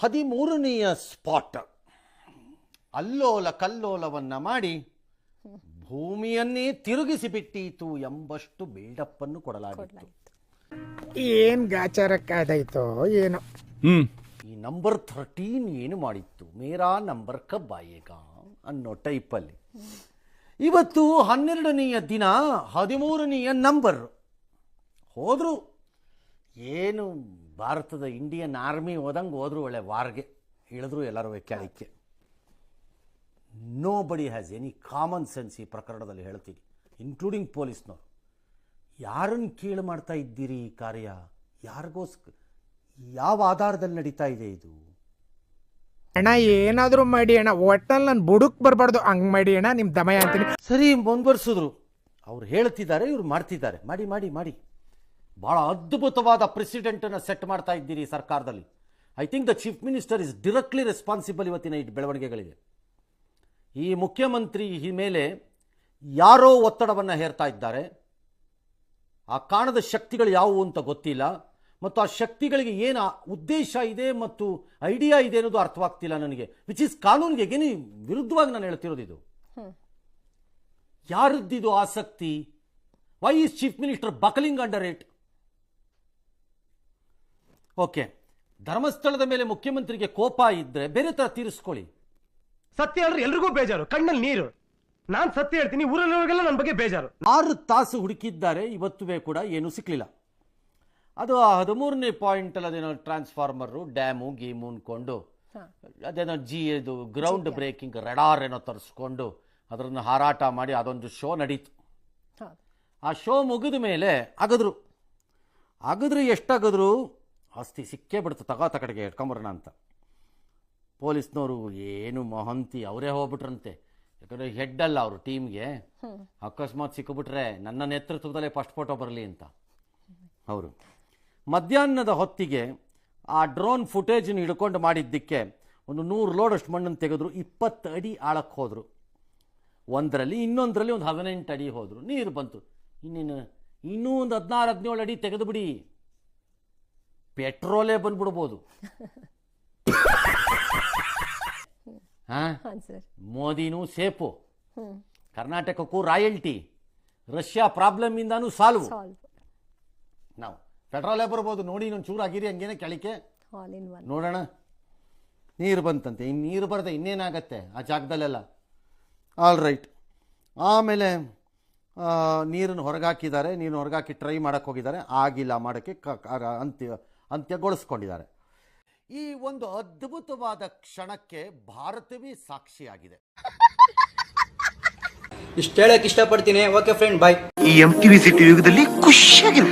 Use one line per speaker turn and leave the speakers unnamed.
ಹದಿಮೂರನೆಯ ಸ್ಪಾಟ್. ಅಲ್ಲೋಲ ಕಲ್ಲೋಲವನ್ನು ಮಾಡಿ ಭೂಮಿಯನ್ನೇ ತಿರುಗಿಸಿ ಬಿಟ್ಟೀತು ಎಂಬಷ್ಟು ಬಿಲ್ಡಪ್ ಅನ್ನು ಕೊಡಲಾಗಿತ್ತು.
ಏನ್ ಗಾಚಾರಕ್ಕಾದಾಯ್ತೋ ಏನೋ.
ಹ್ಮ್.
ಈ ನಂಬರ್ ಥರ್ಟೀನ್ ಏನು ಮಾಡಿತ್ತು? ಮೇರಾ ನಂಬರ್ ಕಬ್ಬಾಯೇಗ ಅನ್ನೋ ಟೈಪಲ್ಲಿ ಇವತ್ತು ಹನ್ನೆರಡನೆಯ ದಿನ ಹದಿಮೂರನೆಯ ನಂಬರ್ ಹೋದ್ರು. ಏನು ಭಾರತದ ಇಂಡಿಯನ್ ಆರ್ಮಿ ಹೋದಂಗೆ ಹೋದ್ರು ಒಳ್ಳೆ ವಾರ್ಗೆ. ಇಳಿದ್ರು ಎಲ್ಲರೂ ವೈಜ್ಞಾನಿಕೆ nobody has any common sense ಈ ಪ್ರಕರಣದಲ್ಲಿ ಹೇಳ್ತೀನಿ ಇನ್ಕ್ಲೂಡಿಂಗ್ ಪೊಲೀಸ್ನವರು ಯಾರನ್ನು ಕೀಳು ಮಾಡ್ತಾ ಇದ್ದೀರಿ ಈ ಕಾರ್ಯ? ಯಾರಿಗೋಸ್ಕರ ಯಾವ ಆಧಾರದಲ್ಲಿ ನಡೀತಾ ಇದೆ ಇದು?
ಅಣ್ಣ ಏನಾದರೂ ಮಾಡಿ ಅಣ್ಣ ಒಟ್ಟಲ್ಲಿ ನಾನು ಬುಡುಕ್ ಬರಬಾರ್ದು. ಹಂಗೆ ಮಾಡಿ ಅಣ್ಣ ನಿಮ್ಮ ದಮಯ ಅಂತೀನಿ.
ಸರಿ ಮುಂದುವರ್ಸಿದ್ರು. ಅವ್ರು ಹೇಳ್ತಿದ್ದಾರೆ ಇವ್ರು ಮಾಡ್ತಿದ್ದಾರೆ. ಮಾಡಿ ಮಾಡಿ ಮಾಡಿ. ಭಾಳ ಅದ್ಭುತವಾದ ಪ್ರೆಸಿಡೆಂಟನ್ನು ಸೆಟ್ ಮಾಡ್ತಾ ಇದ್ದೀರಿ ಸರ್ಕಾರದಲ್ಲಿ. I think the chief minister is directly responsible ಇವತ್ತಿನ ಈ ಬೆಳವಣಿಗೆಗಳಿಗೆ. ಈ ಮುಖ್ಯಮಂತ್ರಿ ಈ ಮೇಲೆ ಯಾರೋ ಒತ್ತಡವನ್ನು ಹೇರ್ತಾ ಇದ್ದಾರೆ. ಆ ಕಾಣದ ಶಕ್ತಿಗಳು ಯಾವುವು ಅಂತ ಗೊತ್ತಿಲ್ಲ. ಮತ್ತು ಆ ಶಕ್ತಿಗಳಿಗೆ ಏನು ಉದ್ದೇಶ ಇದೆ ಮತ್ತು ಐಡಿಯಾ ಇದೆ ಅನ್ನೋದು ಅರ್ಥವಾಗ್ತಿಲ್ಲ ನನಗೆ. ವಿಚ್ ಇಸ್ ಕಾನೂನಿಗೆ ಏನು ವಿರುದ್ಧವಾಗಿ ನಾನು ಹೇಳ್ತಿರೋದು ಇದು. ಯಾರದ್ದಿದು ಆಸಕ್ತಿ? Why is chief minister buckling under it okay. ಧರ್ಮಸ್ಥಳದ ಮೇಲೆ ಮುಖ್ಯಮಂತ್ರಿಗೆ ಕೋಪ ಇದ್ರೆ ಬೇರೆ ತರ ತೀರಿಸ್ಕೊಳ್ಳಿ.
ಸತ್ಯ ಹೇಳಿದ್ರೆ ಎಲ್ರಿಗೂ ಬೇಜಾರು. ಕಣ್ಣಲ್ಲಿ ನೀರು. ನಾನ್ ಸತ್ಯ ಹೇಳ್ತೀನಿ ಊರಲ್ಲಿರೋರಿಗೆಲ್ಲ ನನ್ನ ಬಗ್ಗೆ ಬೇಜಾರು.
ಆರು ತಾಸು ಹುಡುಕಿದ್ದಾರೆ ಇವತ್ತುವೇ ಕೂಡ ಏನು ಸಿಕ್ಕಲಿಲ್ಲ ಅದು ಆ ಹದಿಮೂರನೇ ಪಾಯಿಂಟಲ್ಲಿ ಅದೇನೋ ಟ್ರಾನ್ಸ್ಫಾರ್ಮರು ಡ್ಯಾಮು ಗೀಮು ಅನ್ಕೊಂಡು ಅದೇನೋ ಜಿ ಇದು ಗ್ರೌಂಡ್ ಬ್ರೇಕಿಂಗ್ ರೆಡಾರ್ ಏನೋ ತರಿಸ್ಕೊಂಡು ಅದರನ್ನು ಹಾರಾಟ ಮಾಡಿ ಅದೊಂದು ಶೋ ನಡೀತು. ಆ ಶೋ ಮುಗಿದ ಮೇಲೆ ಅಗದ್ರು. ಅಗದ್ರು ಎಷ್ಟಾಗದ್ರು? ಆಸ್ತಿ ಸಿಕ್ಕೇ ಬಿಡ್ತು, ತಗೋ ತಕಡೆಗೆ ಇಟ್ಕೊಂಬರೋಣ ಅಂತ. ಪೊಲೀಸ್ನವರು ಏನು ಮಹಂತಿ, ಅವರೇ ಹೋಗ್ಬಿಟ್ರಂತೆ. ಯಾಕಂದರೆ ಹೆಡ್ ಅಲ್ಲ ಅವರು ಟೀಮ್ಗೆ. ಅಕಸ್ಮಾತ್ ಸಿಕ್ಕಿಬಿಟ್ರೆ ನನ್ನ ನೇತೃತ್ವದಲ್ಲೇ ಫಸ್ಟ್ ಫೋಟೋ ಬರಲಿ ಅಂತ. ಅವರು. ಮಧ್ಯಾಹ್ನದ ಹೊತ್ತಿಗೆ ಆ ಡ್ರೋನ್ ಫುಟೇಜನ್ನು ಹಿಡ್ಕೊಂಡು ಮಾಡಿದ್ದಕ್ಕೆ ಒಂದು ನೂರು ಲೋಡಷ್ಟು ಮಣ್ಣನ್ನು ತೆಗೆದ್ರು, ಇಪ್ಪತ್ತು ಅಡಿ ಆಳಕ್ಕೆ ಹೋದರು. ಒಂದರಲ್ಲಿ, ಇನ್ನೊಂದರಲ್ಲಿ ಒಂದು ಹದಿನೆಂಟು ಅಡಿ ಹೋದರು. ನೀರು ಬಂತು. ಇನ್ನೇನು, ಇನ್ನೂ ಒಂದು ಹದಿನಾರು, ಹದಿನೇಳು ಅಡಿ ತೆಗೆದು ಬಿಡಿ. ಪೆಟ್ರೋಲೇ ಬಂದ್ಬಿಡ್ಬೋದು. ಹಾಂ? ಮೋದಿನೂ ಸೇಫು ಕರ್ನಾಟಕಕ್ಕೂ ರಾಯಲ್ಟಿ. ರಷ್ಯಾ ಪ್ರಾಬ್ಲಮಿಂದಾನು ಸಾಲ್ವ್.
ಸಾಲ್ವ್.
ನಾವು ಪೆಟ್ರೋಲೇ ಬರ್ಬೋದು. ನೋಡಿ ಇನ್ನೊಂದು ಚೂರು ಆಗಿರಿ ಹಂಗೇನೆ ಕೆಳಕ್ಕೆ. ನೋಡೋಣ. ನೀರು ಬಂತಂತೆ. ಇನ್ನು ನೀರು ಬರದೆ ಇನ್ನೇನಾಗತ್ತೆ ಆ ಜಾಗದಲ್ಲೆಲ್ಲ? ಆಲ್ ರೈಟ್ ಆಮೇಲೆ ನೀರನ್ನು ಹೊರಗಾಕಿದ್ದಾರೆ. ನೀರನ್ನು ಹೊರಗಾಕಿ ಟ್ರೈ ಮಾಡೋಕ್ಕೆ ಹೋಗಿದ್ದಾರೆ. ಆಗಿಲ್ಲ ಮಾಡೋಕ್ಕೆ ಕ ಅಂತ್ಯ ಅಂತ್ಯಗೊಳಿಸ್ಕೊಂಡಿದ್ದಾರೆ. ಈ ಒಂದು ಅದ್ಭುತವಾದ ಕ್ಷಣಕ್ಕೆ ಭಾರತವೇ ಸಾಕ್ಷಿಯಾಗಿದೆ.
ಇಷ್ಟು ಹೇಳಕ್ ಇಷ್ಟಪಡ್ತೀನಿ. ಓಕೆ ಫ್ರೆಂಡ್ ಬಾಯ್
ಈ ಎಂ ಟಿ ವಿ ಸಿಟಿ ಯುಗದಲ್ಲಿ ಖುಷಿಯಾಗಿರು